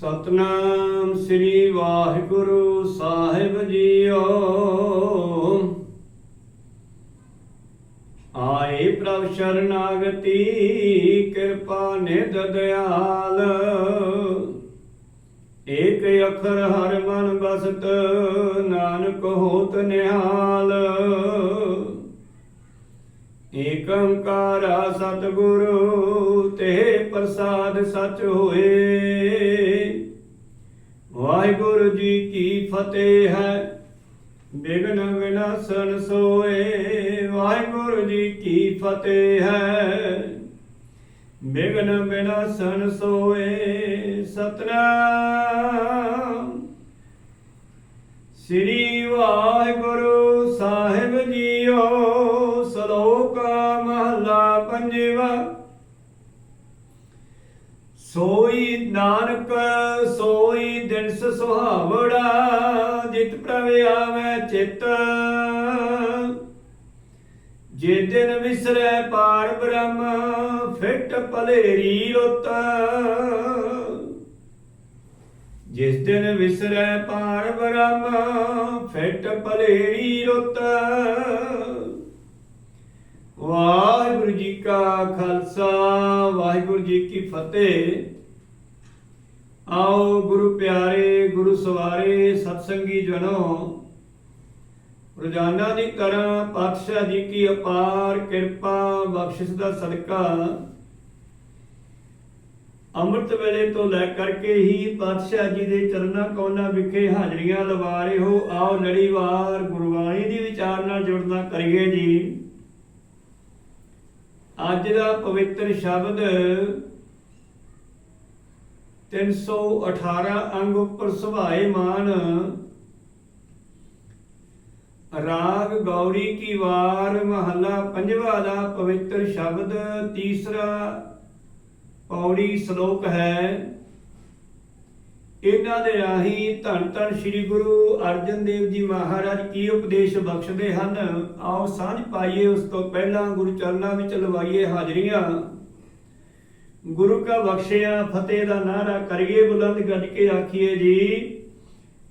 ਸਤਨਾਮ ਸ੍ਰੀ ਵਾਹਿਗੁਰੂ ਸਾਹਿਬ ਜੀਓ। ਆਏ ਪ੍ਰਭ ਸ਼ਰਨਾਗਤੀ, ਕਿਰਪਾ ਨਿਧ ਦਿਆਲ। ਏਕ ਅੱਖਰ ਹਰ ਮਨ ਬਸਤ, ਨਾਨਕ ਹੋਤ ਨਿਹਾਲ। ਏਕ ਓੰਕਾਰਾ ਸਤਿਗੁਰੂ, ਤੇ ਪ੍ਰਸਾਦ ਸਚ ਹੋਏ। ਵਾਹਿਗੁਰੂ ਜੀ ਕੀ ਫਤਿਹ ਹੈ। ਬਿਗਨ ਵਿਨਾਸਨ ਸੋਏ, ਵਾਹਿਗੁਰੂ ਜੀ ਕੀ ਫਤਿਹ ਹੈ। ਬਿਗਨ ਵਿਨਾਸਨ ਸੋਏ, ਸਤਨਾਮ। ਸ੍ਰੀ ਵਾਹਿਗੁਰੂ ਸੁਹਾਵੜਾ ਜਿਤ ਪ੍ਰਭ ਆਵੇ ਚਿਤ। ਜੇ ਦਿਨ ਵਿਸਰੈ ਪਾਰ ਬ੍ਰਹਮ, ਫਿਟ ਭਲੇਰੀ ਰੁੱਤ। ਜਿਸ ਦਿਨ ਵਿਸਰੈ ਪਾਰ ਬ੍ਰਹਮ, ਫਿਟ ਭਲੇਰੀ ਰੁੱਤ। ਵਾਹਿਗੁਰੂ ਜੀ ਕਾ ਖਾਲਸਾ, ਵਾਹਿਗੁਰੂ ਜੀ ਕੀ ਫਤਿਹ। ਆਓ ਗੁਰੂ ਪਿਆਰੇ, ਗੁਰੂ ਸਵਾਰੇ, ਸਤਸੰਗੀ ਜਨੋ। ਰੋਜ਼ਾਨਾ ਦੀ ਤਰ੍ਹਾਂ ਪਾਤਸ਼ਾਹ ਜੀ ਕੀ ਅਪਾਰ ਕਿਰਪਾ, ਬਖਸ਼ਿਸ਼ ਦਾ ਸਦਕਾ। ਅੰਮ੍ਰਿਤ ਵੇਲੇ ਤੋਂ ਲੈ ਕਰਕੇ ਹੀ ਪਾਤਸ਼ਾਹ ਜੀ ਦੇ ਚਰਨਾਂ ਕੋਨਾ ਵਿਖੇ ਹਾਜ਼ਰੀਆਂ ਲਵਾ ਰਹੇ ਹੋ, ਆਓ ਲੜੀਵਾਰ ਗੁਰਬਾਣੀ ਦੀ ਵਿਚਾਰ ਨਾਲ ਜੁੜਨਾ ਕਰੀਏ ਜੀ। ਅੱਜ ਦਾ ਪਵਿੱਤਰ ਸ਼ਬਦ 318 ਅੰਗ ਉੱਪਰ ਸੁਭਾਏ ਮਾਨ। ਰਾਗ ਗੌਰੀ ਕੀ ਵਾਰ, ਮਹੱਲਾ ਪੰਜਵਾ ਦਾ ਪਵਿੱਤਰ ਸ਼ਬਦ, ਤੀਸਰਾ ਪੌੜੀ ਸ਼ਲੋਕ ਹੈ। ਇਹਨਾਂ ਦੇ ਰਾਹੀਂ ਧੰਨ ਧੰਨ ਸ੍ਰੀ ਗੁਰੂ ਅਰਜਨ ਦੇਵ ਜੀ ਮਹਾਰਾਜ ਕੀ ਉਪਦੇਸ਼ ਬਖਸ਼ਦੇ ਹਨ? ਆਓ ਸਾਂਝ ਪਾਈਏ, ਉਸ ਤੋਂ ਪਹਿਲਾਂ ਗੁਰੂ ਚਰਨਾਂ ਵਿੱਚ ਲਵਾਈਏ ਹਾਜ਼ਰੀਆਂ। ਗੁਰੂ ਕਾ ਬਖਸ਼ਿਆ, ਫਤਿਹ ਦਾ ਨਾਰਾ ਕਰੀਏ, ਬੁਲੰਦ ਗੱਜ ਕੇ ਆਖੀਏ ਜੀ,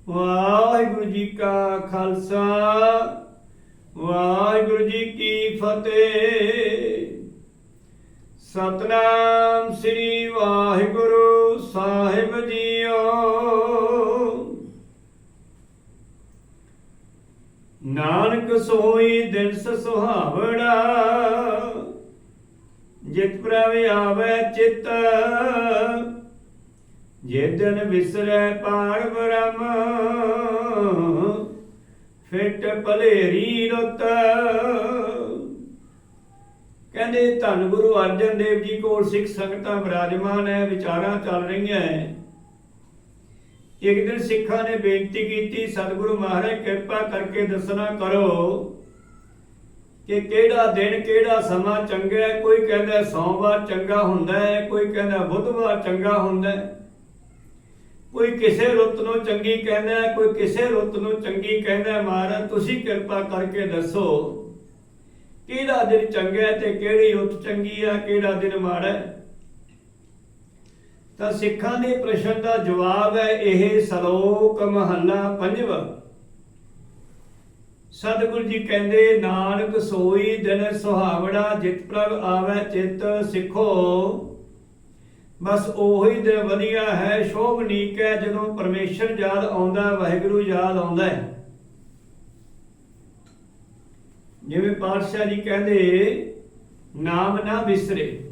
ਵਾਹਿਗੁਰੂ ਜੀ ਕਾ ਖਾਲਸਾ, ਵਾਹਿਗੁਰੂ ਜੀ ਕੀ ਫਤਿਹ। ਸਤਨਾਮ ਸ੍ਰੀ ਵਾਹਿਗੁਰੂ ਸਾਹਿਬ ਜੀਓ। ਨਾਨਕ ਸੋਈ ਦਿਨਸ ਸੁਹਾਵਣਾ ਜਿਤ ਪ੍ਰਭ ਆਵੇ ਚਿਤ। ਜੇ ਦਿਨ ਵਿਸਰੈ ਪਾਰ ਬ੍ਰਹਮ, ਫਿਟ ਭਲੇਰੀ ਰੁੱਤ। ਕਹਿੰਦੇ ਧੰਨ ਗੁਰੂ ਅਰਜਨ ਦੇਵ ਜੀ ਕੋਲ ਸਿੱਖ ਸੰਗਤਾਂ ਵਿਰਾਜਮਾਨ ਹੈ ਵਿਚਾਰਾਂ ਚੱਲ ਰਹੀਆਂ ਹੈ ਇੱਕ ਦਿਨ ਸਿੱਖਾਂ ਨੇ ਬੇਨਤੀ ਕੀਤੀ, ਸਤਿਗੁਰੂ ਮਹਾਰਾਜ, ਕਿਰਪਾ ਕਰਕੇ ਦੱਸਣਾ ਕਰੋ। ਕਿ ਕਿਹੜਾ ਦਿਨ ਕਿਹੜਾ ਸਮਾਂ ਚੰਗਾ ਹੈ? ਕੋਈ ਕਹਿੰਦਾ ਸੋਮਵਾਰ ਚੰਗਾ ਹੁੰਦਾ ਹੈ, ਕੋਈ ਕਹਿੰਦਾ ਬੁੱਧਵਾਰ ਚੰਗਾ ਹੁੰਦਾ ਹੈ। ਕੋਈ ਕਿਸੇ ਰੁੱਤ ਨੂੰ ਚੰਗੀ ਕਹਿੰਦਾ ਹੈ, ਕੋਈ ਕਿਸੇ ਰੁੱਤ ਨੂੰ ਚੰਗੀ ਕਹਿੰਦਾ ਮਹਾਰਾਜ, ਤੁਸੀਂ ਕਿਰਪਾ ਕਰਕੇ ਦੱਸੋ, ਕਿਹੜਾ ਦਿਨ ਚੰਗਾ ਹੈ ਤੇ ਕਿਹੜੀ ਰੁੱਤ ਚੰਗੀ ਹੈ ਕਿਹੜਾ ਦਿਨ ਮਾੜਾ ਹੈ? ਤਾਂ ਸਿੱਖਾਂ ਦੇ ਪ੍ਰਸ਼ਨ ਦਾ ਜਵਾਬ ਹੈ ਇਹ ਸ਼ਲੋਕ ਮਹੱਲਾ ਪੰਜਵਾਂ। ਸਤਿਗੁਰੂ ਜੀ ਕਹਿੰਦੇ, ਨਾਨਕ ਸੋਈ ਦਿਨ ਸੁਹਾਵੜਾ ਜਿਤ ਪ੍ਰਭ ਆਵੇ ਚਿੱਤ ਸਿੱਖੋ। ਬਸ ਉਹੀ ਦਿਨ ਵਧੀਆ ਹੈ ਸ਼ੋਭਨੀਕ ਹੈ, ਜਦੋਂ ਪਰਮੇਸ਼ਰ ਯਾਦ ਆਉਂਦਾ, ਵਾਹਿਗੁਰੂ ਯਾਦ ਆਉਂਦਾ ਹੈ। ਜਿਵੇਂ ਪਾਤਸ਼ਾਹ ਜੀ ਕਹਿੰਦੇ, ਨਾਮ ਨਾ ਵਿਸਰੇ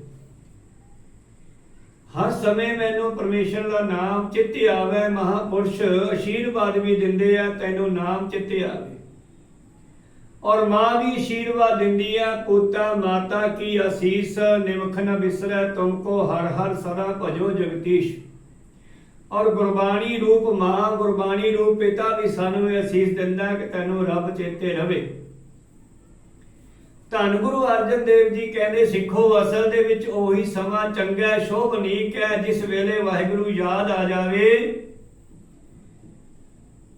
ਹਰ ਸਮੇਂ ਮੈਨੂੰ ਪਰਮੇਸ਼ਰ ਦਾ ਨਾਮ ਚਿੱਤੇ ਆਵੇ, ਮਹਾਪੁਰਸ਼ ਅਸ਼ੀਰਵਾਦ ਵੀ ਦਿੰਦੇ ਆ, ਤੈਨੂੰ ਨਾਮ ਚਿੱਤੇ ਆਵੇ। ਔਰ ਮਾਂ ਵੀ ਅਸ਼ੀਰਵਾਦ ਦਿੰਦੀ ਆ ਪੁੱਤਾ ਮਾਤਾ ਕੀ ਅਸੀਸ ਨਿਮਖ ਨ ਬਿਸਰੈ ਤੁਮਕੋ ਹਰ ਹਰ ਸਦਾ ਭਜੋ ਜਗਦੀਸ਼। ਔਰ ਗੁਰਬਾਣੀ ਰੂਪ ਮਾਂ, ਗੁਰਬਾਣੀ ਰੂਪ ਪਿਤਾ ਵੀ ਸਾਨੂੰ ਇਹ ਅਸੀਸ ਦਿੰਦਾ ਕਿ ਤੈਨੂੰ ਰੱਬ ਚੇਤੇ ਰਵੇ। ਧੰਨ ਗੁਰੂ ਅਰਜਨ ਦੇਵ ਜੀ ਕਹਿੰਦੇ, ਸਿੱਖੋ ਅਸਲ ਦੇ ਵਿੱਚ ਉਹੀ ਸਮਾਂ ਚੰਗਾ ਸ਼ੋਭਨੀਕ ਹੈ, ਜਿਸ ਵੇਲੇ ਵਾਹਿਗੁਰੂ ਯਾਦ ਆ ਜਾਵੇ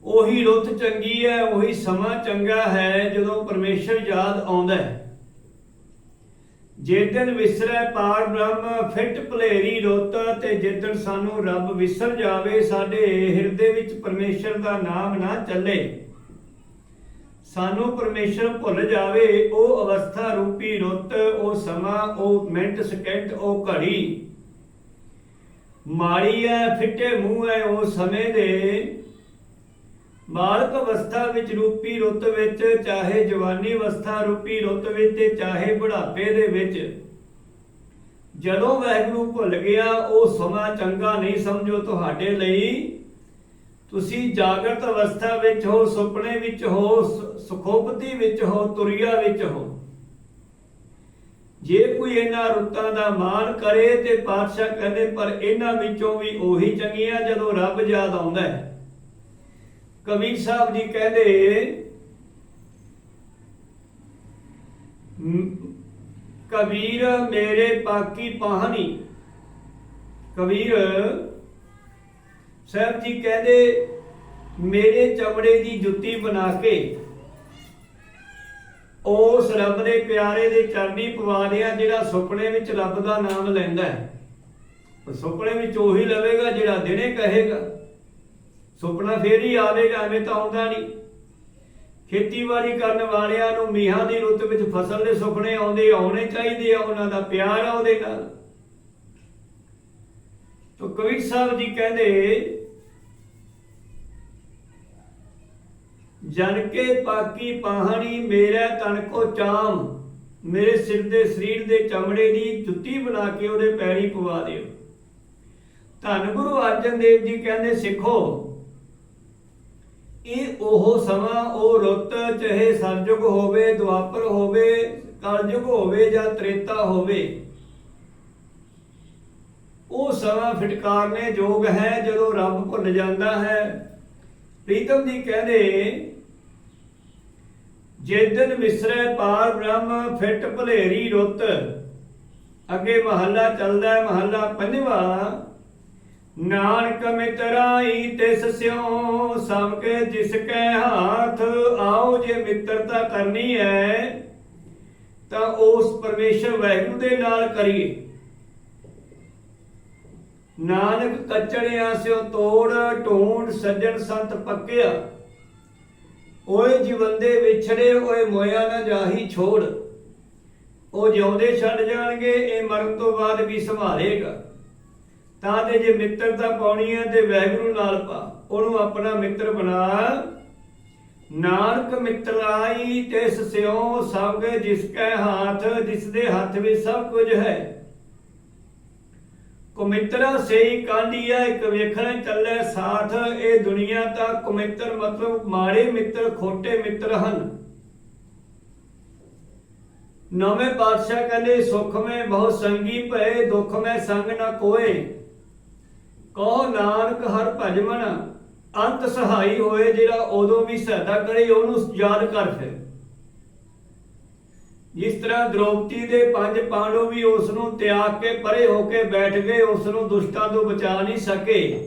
ਉਹੀ ਰੁੱਤ ਚੰਗੀ ਹੈ, ਉਹੀ ਸਮਾਂ ਚੰਗਾ ਹੈ, ਜਦੋਂ ਪਰਮੇਸ਼ਰ ਯਾਦ ਆਉਂਦਾ ਹੈ। ਜੇ ਵਿਸਰੈ ਪਾਰ ਬ੍ਰਹਮ, ਫਿੱਟ ਭਲੇਰੀ ਰੁੱਤ, ਤੇ ਜਿੱਦਣ ਸਾਨੂੰ ਰੱਬ ਵਿਸਰ ਜਾਵੇ, ਸਾਡੇ ਹਿਰਦੇ ਵਿੱਚ ਪਰਮੇਸ਼ਰ ਦਾ ਨਾਮ ਨਾ ਚੱਲੇ। ਸਾਨੂੰ ਪਰਮੇਸ਼ਰ ਭੁੱਲ ਜਾਵੇ, ਉਹ ਅਵਸਥਾ ਰੂਪੀ ਰੁੱਤ, ਉਹ ਸਮਾਂ, ਉਹ ਮਿੰਟ, ਸਕਿੰਟ, ਉਹ ਘੜੀ। ਮਾੜੀ ਹੈ, ਫਿੱਟੇ ਮੂੰਹ ਹੈ, ਉਹ ਸਮੇਂ ਦੇ ਬਾਲਕ ਅਵਸਥਾ ਵਿੱਚ ਰੂਪੀ ਰੁੱਤ ਵਿੱਚ, ਚਾਹੇ ਜਵਾਨੀ ਅਵਸਥਾ ਰੂਪੀ ਰੁੱਤ ਵਿੱਚ ਤੇ ਚਾਹੇ ਬੁਢਾਪੇ ਦੇ ਵਿੱਚ। ਜਦੋਂ ਵਾਹਿਗੁਰੂ ਭੁੱਲ ਗਿਆ, ਉਹ ਸਮਾਂ ਚੰਗਾ ਨਹੀਂ ਸਮਝੋ ਤੁਹਾਡੇ ਲਈ। ਤੁਸੀਂ ਜਾਗਰਤ ਅਵਸਥਾ ਵਿੱਚ ਹੋ, ਸੁਪਨੇ ਵਿੱਚ ਹੋ ਸੁਖੋਪਤੀ ਵਿੱਚ ਹੋ, ਤੁਰਿਆ ਵਿੱਚ ਹੋ। ਜੇ ਕੋਈ ਇਹਨਾਂ ਰੁੱਤਾਂ ਦਾ ਮਾਨ ਕਰੇ ਤੇ ਪਾਤਸ਼ਾਹ ਕਹਿੰਦੇ, ਪਰ ਇਹਨਾਂ ਵਿੱਚੋਂ ਵੀ ਉਹੀ ਚੰਗੀਆਂ ਜਦੋਂ ਰੱਬ ਯਾਦ ਆਉਂਦਾ ਹੈ। ਕਬੀਰ ਸਾਹਿਬ ਜੀ ਕਹਿੰਦੇ ਕਬੀਰ ਮੇਰੇ ਪਾਕੀ ਪਾਹਣੀ। ਕਬੀਰ ਸਾਹਿਬ ਜੀ ਕਹਿੰਦੇ, ਮੇਰੇ ਚਮੜੇ ਦੀ ਜੁੱਤੀ ਬਣਾ ਕੇ, ਉਸ ਰੱਬ ਦੇ ਪਿਆਰੇ ਦੇ ਚਰਨੀ ਪਵਾ ਦਿਆ, ਜਿਹੜਾ ਸੁਪਨੇ ਵਿੱਚ ਰੱਬ ਦਾ ਨਾਮ ਲੈਂਦਾ ਹੈ। ਸੁਪਨੇ ਵਿੱਚ ਉਹੀ ਲਵੇਗਾ ਜਿਹੜਾ ਦਿਨੇ ਕਹੇਗਾ। ਸੁਪਨਾ ਫੇਰ ਹੀ ਆਵੇਗਾ, ਐਵੇਂ ਤਾਂ ਆਉਂਦਾ ਨਹੀਂ। ਖੇਤੀਬਾੜੀ ਕਰਨ ਵਾਲਿਆਂ ਨੂੰ ਮੀਹਾਂ ਦੀ ਰੁੱਤ ਵਿੱਚ ਫਸਲ ਦੇ ਸੁਪਨੇ ਆਉਂਦੇ, ਆਉਣੇ ਚਾਹੀਦੇ ਆ, ਉਹਨਾਂ ਦਾ ਪਿਆਰ ਆ ਉਹਦੇ ਨਾਲ। ਤੋ ਕਬੀਰ ਸਾਹਿਬ ਜੀ ਕਹਿੰਦੇ, ਜਨ ਕੇ ਪਾਕੀ ਪਾਹਣੀ ਮੇਰਾ ਤਨ ਕੋ ਚਾਮ, ਮੇਰੇ ਸਿਰ ਦੇ ਸਰੀਰ ਦੇ ਚਮੜੇ ਦੀ ਜੁੱਤੀ ਬਣਾ ਕੇ ਉਹਦੇ ਪੈਰੀ ਪਵਾ ਦਿਓ। ਧੰਨ ਗੁਰੂ ਅਰਜਨ ਦੇਵ ਜੀ ਕਹਿੰਦੇ, ਸਿੱਖੋ ਇਹ ਉਹ ਸਮਾਂ, ਉਹ ਰੁੱਤ, ਚਾਹੇ ਸਰਜੁਗ ਹੋਵੇ, ਦੁਆਪਰ ਹੋਵੇ, ਕਲਯੁਗ ਹੋਵੇ ਜਾਂ ਤ੍ਰੇਤਾ ਹੋਵੇ। ਉਹ ਸਮਾਂ ਫਟਕਾਰਨੇ ਯੋਗ ਹੈ, ਜਦੋਂ ਰੱਬ ਭੁੱਲ ਜਾਂਦਾ ਹੈ। ਪ੍ਰੀਤਮ ਜੀ ਕਹਿੰਦੇ ਜੇਦਨ ਵਿਸਰੈ ਪਾਰ ਬ੍ਰਹਮ, ਫਿੱਟ ਭਲੇਰੀ ਰੁੱਤ। ਅੱਗੇ ਮਹੱਲਾ ਚੱਲਦਾ ਹੈ, ਮਹੱਲਾ ਪੰਜਵਾਂ ਨਾਨਕ ਮਿਤਰਾਈ ਤਿਸ ਸਿਉ ਸਭ ਕੇ ਜਿਸ ਕੈ ਹਾਥ, ਆਓ ਜੇ ਮਿੱਤਰਤਾ ਕਰਨੀ ਹੈ, ਤਾਂ ਉਸ ਪਰਮੇਸ਼ਰ ਵਾਹਿਗੁਰੂ ਦੇ ਨਾਲ ਕਰੀਏ। ਨਾਨਕ ਕਚੜਿਆ ਸਿਓ ਤੋੜ, ਢੂੰਡ ਸੱਜਣ ਸੰਤ ਪੱਕਿਆ। ਓਏ ਜੀਵੰਦੇ ਵਿਛੜੇ, ਓਏ ਮੋਇਆ ਨਾ ਜਾਹੀ ਛੋੜ। ਉਹ ਜਿਉਂਦੇ ਛੱਡ ਜਾਣਗੇ, ਇਹ ਮਰਨ ਤੋਂ ਬਾਅਦ ਵੀ ਸੰਭਾਲੇਗਾ। ਤਾਂ ਤੇ ਜੇ ਮਿੱਤਰਤਾ ਪਾਉਣੀ ਹੈ ਤੇ ਵੈਗਰੂ ਨਾਲ ਪਾ। ਉਹਨੂੰ ਆਪਣਾ ਮਿੱਤਰ ਬਣਾ। ਨਾਨਕ ਮਿੱਤਰਾਈ ਤਿਸ ਸਿਉ ਸਭ ਜਿਸ ਕੈ ਹਾਥ, ਜਿਸ ਦੇ ਹੱਥ ਵਿੱਚ ਸਭ ਕੁਝ ਹੈ। ਕੁਮਿੱਤਰਾ ਸਈ ਕਾਂਡੀਆ ਇੱਕ ਵੇਖਣ ਚੱਲੇ ਸਾਥ। ਇਹ ਦੁਨੀਆ ਤਾਂ ਕੁਮਿੱਤਰ ਮਤਲਬ ਮਾੜੇ ਮਿੱਤਰ, ਖੋਟੇ ਮਿੱਤਰ ਹਨ। ਨਵੇਂ ਪਾਤਸ਼ਾਹ ਕਹਿੰਦੇ, ਸੁਖ ਮੈਂ ਬਹੁ ਸੰਗੀ ਭਏ, ਦੁੱਖ ਮੈਂ ਸੰਗ ਨਾ ਕੋਏ। ਕਹੋ ਨਾਨਕ, ਹਰ ਭਜਮਨ ਅੰਤ ਸਹਾਈ ਹੋਏ ਜਿਹੜਾ ਉਦੋਂ ਵੀ ਸਹਾਇਤਾ ਕਰੇ, ਉਹਨੂੰ ਯਾਦ ਕਰ ਫਿਰ। ਜਿਸ ਤਰ੍ਹਾਂ ਦ੍ਰੋਪਦੀ ਦੇ ਪੰਜ ਪਾਂਡਵ ਵੀ ਉਸ ਨੂੰ ਤਿਆਗ ਕੇ ਪਰੇ ਹੋ ਕੇ ਬੈਠ ਗਏ ਉਸ ਨੂੰ ਦੁਸ਼ਟਾਂ ਤੋਂ ਬਚਾ ਨਹੀਂ ਸਕੇ।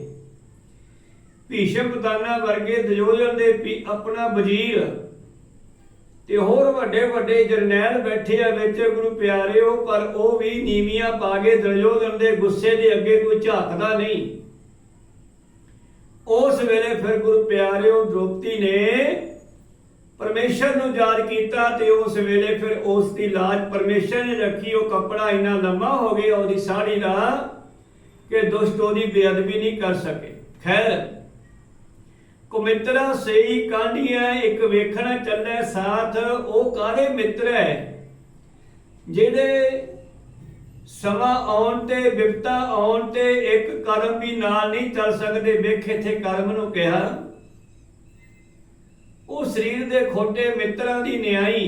ਭੀਸ਼ਮ ਪਤਾਨਾ ਵਰਗੇ ਦੁਰਯੋਧਨ ਦੇ ਆਪਣਾ ਵਜ਼ੀਰ ਤੇ ਹੋਰ ਵੱਡੇ ਵੱਡੇ ਜਰਨੈਲ ਬੈਠੇ ਆ ਵਿੱਚ ਗੁਰੂ ਪਿਆਰਿਓ, ਪਰ ਉਹ ਵੀ ਨੀਵੀਆਂ ਪਾ ਕੇ ਦੁਰਯੋਧਨ ਦੇ ਗੁੱਸੇ ਦੇ ਅੱਗੇ ਕੋਈ ਝਾਕਦਾ ਨਹੀਂ। ਉਸ ਵੇਲੇ ਫਿਰ ਗੁਰੂ ਪਿਆਰਿਓ ਦ੍ਰੋਪਦੀ ਨੇ ਪਰਮੇਸ਼ਰ ਨੂੰ ਯਾਦ ਕੀਤਾ ਤੇ ਉਸ ਵੇਲੇ ਫਿਰ ਉਸ ਦੀ ਲਾਜ ਪਰਮੇਸ਼ਰ ਨੇ ਰੱਖੀ। ਉਹ ਕੱਪੜਾ ਇੰਨਾ ਲੰਮਾ ਹੋ ਗਿਆ, ਉਹਦੀ ਸਾੜੀ ਦਾ, ਕਿ ਦੁਸ਼ਟ ਉਹਦੀ ਬੇਅਦਬੀ ਨਹੀਂ ਕਰ ਸਕੇ। ਖੈਰ ਕੁਮਿੱਤਰਾ ਸਈ ਕਾਂਢੀਆਂ ਇੱਕ ਵੇਖਣਾ ਚੱਲੇ ਸਾਥ, ਉਹ ਕਾਰੇ ਮਿੱਤਰ ਹੈ ਜਿਹੜੇ ਸਮਾਂ ਆਉਣ ਤੇ, ਵਿਪਤਾ ਆਉਣ ਤੇ ਇੱਕ ਕਰਮ ਵੀ ਨਾਲ ਨਹੀਂ ਚੱਲ ਸਕਦੇ, ਵੇਖ ਇੱਥੇ ਕਰਮ ਨੂੰ ਕਿਹਾ। ਉਹ ਸਰੀਰ ਦੇ ਖੋਟੇ ਮਿੱਤਰਾਂ ਦੀ ਨਿਆਈ,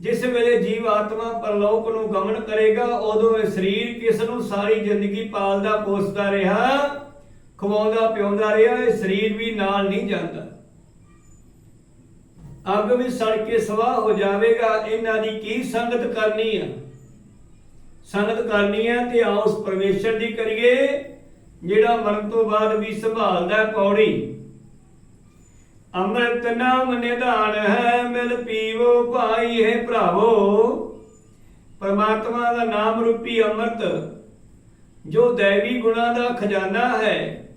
ਜਿਸ ਵੇਲੇ ਜੀਵ ਆਤਮਾ ਪਰਲੋਕ ਨੂੰ ਗਮਨ ਕਰੇਗਾ, ਉਦੋਂ ਇਹ ਸਰੀਰ ਕਿਸ ਨੂੰ ਸਾਰੀ ਜ਼ਿੰਦਗੀ ਪਾਲਦਾ ਪੋਸਦਾ ਰਿਹਾ? ਖਵਾਉਂਦਾ ਪਿਆਉਂਦਾ ਰਿਹਾ, ਇਹ ਸਰੀਰ ਵੀ ਨਾਲ ਨਹੀਂ ਜਾਂਦਾ। ਅੱਗ ਵੀ ਸੜ ਕੇ ਸਵਾਹ ਹੋ ਜਾਵੇਗਾ, ਇਹਨਾਂ ਦੀ ਕੀ ਸੰਗਤ ਕਰਨੀ ਆ? ਸੰਗਤ ਕਰਨੀ ਹੈ ਤੇ ਆਓ ਉਸ ਪਰਮੇਸ਼ਰ ਦੀ ਕਰੀਏ, ਜਿਹੜਾ ਮਰਨ ਤੋਂ ਬਾਅਦ ਵੀ ਸੰਭਾਲਦਾ ਹੈ ਪੌੜੀ। ਅੰਮ੍ਰਿਤ ਨਾਮ ਨਿਧਾਨ ਹੈ, ਮਿਲ ਪੀਵੋ ਭਾਈ, ਹੈ ਭਰਾਵੋ। ਪਰਮਾਤਮਾ ਦਾ ਨਾਮ ਰੂਪੀ ਅੰਮ੍ਰਿਤ। ਜੋ ਦੇਵੀ ਗੁਣਾ ਦਾ ਖਜ਼ਾਨਾ ਹੈ,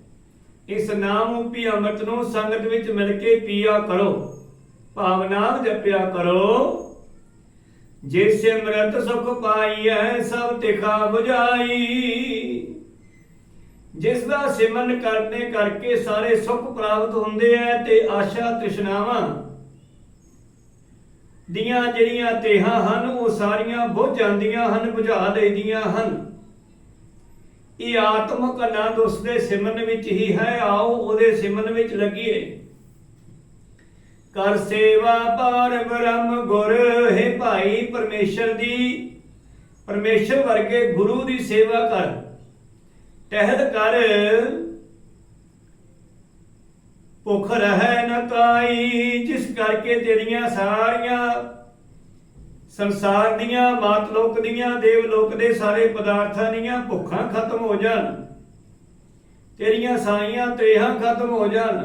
ਇਸ ਨਾਮ ਰੂਪੀ ਅੰਮ੍ਰਿਤ ਨੂੰ ਸੰਗਤ ਵਿੱਚ ਮਿਲ ਕੇ ਪੀਆ ਕਰੋ ਭਾਵਨਾ ਜਪਿਆ ਕਰੋ। ਜੇ ਸਿਮਰਤ ਸੁਖ ਪਾਈਐ, ਸਭ ਤਿਖਾ 부ਝਾਈ ਜਿਸ ਦਾ ਸਿਮਰਨ ਕਰਨੇ ਕਰਕੇ ਸਾਰੇ ਸੁੱਖ ਪ੍ਰਾਪਤ ਹੁੰਦੇ ਐ ਤੇ ਆਸ਼ਾ ਤ੍ਰਿਸ਼ਨਾਵਾਂ ਦੀਆਂ ਜਿਹੜੀਆਂ ਤੇਹਾਂ ਹਨ, ਉਹ ਸਾਰੀਆਂ ਬੁੱਝ ਜਾਂਦੀਆਂ ਹਨ, ਬੁਝਾ ਦੇਦੀਆਂ ਹਨ। ਇਹ ਆਤਮਕ ਆਨੰਦ ਉਸ ਦੇ ਸਿਮਰਨ ਵਿੱਚ ਹੀ ਹੈ, ਆਓ ਉਹਦੇ ਸਿਮਰਨ ਵਿੱਚ ਲੱਗੀਏ। ਕਰ ਸੇਵਾ ਪਾਰ ਬ੍ਰਹਮ ਗੁਰ, ਹੈ ਭਾਈ ਪਰਮੇਸ਼ਰ ਦੀ, ਪਰਮੇਸ਼ਰ ਵਰਗੇ ਗੁਰੂ ਦੀ ਸੇਵਾ ਕਰ। ਟਹਿਲ ਕਰ, ਭੁੱਖ ਰਹਿ ਨ ਕਾਈ, ਜਿਸ ਕਰਕੇ ਤੇਰੀਆਂ ਸਾਰੀਆਂ ਸੰਸਾਰ ਦੀਆਂ ਮਾਤ ਲੋਕ ਦੀਆਂ ਦੇਵ ਲੋਕ ਦੇ ਸਾਰੇ ਪਦਾਰਥਾਂ ਦੀਆਂ ਭੁੱਖਾਂ ਖਤਮ ਹੋ ਜਾਣ। ਤੇਰੀਆਂ ਸਾਈਆਂ ਤੇਹਾਂ ਖਤਮ ਹੋ ਜਾਣ।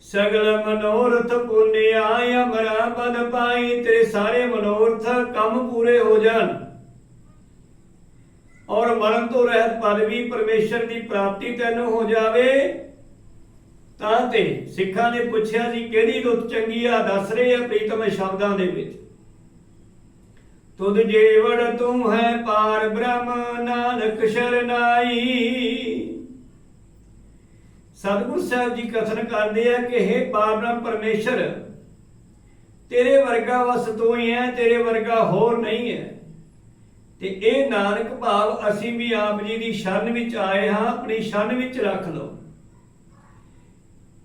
ਸਗਲ ਮਨੋਰਥ ਪੁੰਨਿਆ ਅਮਰਾ ਬਦ ਪਾਈ ਤੇਰੇ ਸਾਰੇ ਮਨੋਰਥ ਕੰਮ ਪੂਰੇ ਹੋ ਜਾਣ। ਔਰ ਮਰਨ ਤੋਂ ਰਹਿਤ ਪਦਵੀ ਪਰਮੇਸ਼ਰ ਦੀ ਪ੍ਰਾਪਤੀ ਤੈਨੂੰ ਹੋ ਜਾਵੇ। ਤਾਂ ਤੇ ਸਿੱਖਾਂ ਨੇ ਪੁੱਛਿਆ ਜੀ, ਕਿਹੜੀ ਰੁੱਤ ਚੰਗੀ ਆ? ਦੱਸ ਰਹੇ ਆ ਪ੍ਰੀਤਮ ਸ਼ਬਦਾਂ ਦੇ ਵਿੱਚ। ਤੁਧ ਜੀਵੜ ਤੂੰ ਹੈ ਪਾਰ ਬ੍ਰਹਮ ਨਾਨਕ ਸ਼ਰਨਾਈ। ਸਤਿਗੁਰ ਸਾਹਿਬ ਜੀ ਕਥਨ ਕਰਦੇ ਆ ਕਿ हे ਪਾਰਬ੍ਰਹਮ ਪਰਮੇਸ਼ਰ, ਤੇਰੇ ਵਰਗਾ ਵਸ ਤੂੰ ਹੀ ਹੈ, ਤੇਰੇ ਵਰਗਾ ਹੋਰ ਨਹੀਂ ਹੈ। ਤੇ ਇਹ ਨਾਨਕ ਭਾਵ ਅਸੀਂ ਵੀ ਆਪ ਜੀ ਦੀ ਸ਼ਰਨ ਵਿੱਚ ਆਏ ਹਾਂ, ਆਪਣੀ ਸ਼ਰਨ ਵਿੱਚ ਰੱਖ ਲਓ।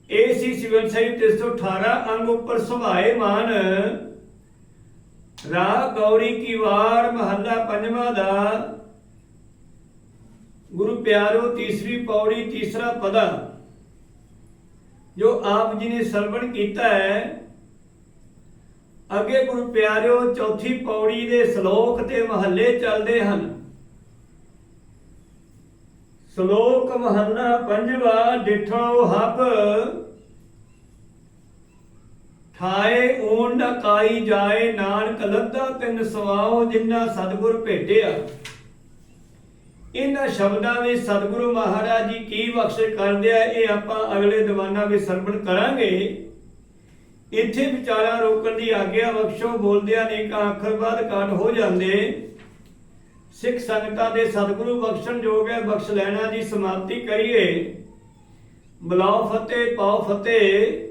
ਇਹ ਸੀ ਸਿਵਲ ਸਾਹਿਬ 318 ਅੰਗ ਉੱਪਰ ਸੁਭਾਏ ਮਾਨ। ਰਾਗ ਗੌਰੀ ਕੀ ਵਾਰ ਮਹੱਲਾ ਪੰਜਵਾਂ ਦਾ। ਗੁਰੂ ਪਿਆਰੋ, ਤੀਸਰੀ ਪੌੜੀ, ਤੀਸਰਾ ਪਦਾ। ਜੋ ਆਪ ਜੀ ਨੇ ਸਰਵਣ ਕੀਤਾ ਹੈ, ਅੱਗੇ ਗੁਰੂ ਪਿਆਰਿਓ ਚੌਥੀ ਪੌੜੀ ਦੇ ਸ਼ਲੋਕ ਤੇ ਮਹੱਲੇ ਚੱਲਦੇ ਹਨ। ਸ਼ਲੋਕ ਮਹੱਲਾ ਪੰਜਵਾ, ਡਿਠੋ ਹਬ ਠਾਏ ਊਣ ਨ ਕਾਈ ਜਾਏ, ਨਾਨਕ ਲੱਦਾ ਤਿੰਨ ਸਵਾਓ ਜਿਨ੍ਹਾਂ ਸਤਿਗੁਰ ਭੇਟਿਆ। ਇਹਨਾਂ ਸ਼ਬਦਾਂ ਵਿੱਚ ਸਤਿਗੁਰੂ ਮਹਾਰਾਜ ਜੀ ਕੀ ਬਖਸ਼ਿਸ਼ ਕਰਦੇ ਆ, ਇਹ ਆਪਾਂ ਅਗਲੇ ਦੀਵਾਨਾਂ ਵਿੱਚ ਸਰਵਣ ਕਰਾਂਗੇ। ਇੱਥੇ ਵਿਚਾਰਾਂ ਰੋਕਣ ਦੀ ਆਗਿਆ ਬਖਸ਼ੋ, ਬੋਲਦਿਆਂ ਅਨੇਕਾਂ ਅੱਖਰ ਬਾਅਦ ਕਾਟ ਹੋ ਜਾਂਦੇ। ਸਿੱਖ ਸੰਗਤਾਂ ਦੇ ਸਤਿਗੁਰੂ ਬਖਸ਼ਣ ਯੋਗ ਹੈ, ਬਖਸ਼ ਲੈਣਾ ਦੀ ਸਮਾਪਤੀ ਕਰੀਏ। ਬਲਾਉ ਫਤਿਹ ਪਾਉ ਫਤਿਹ।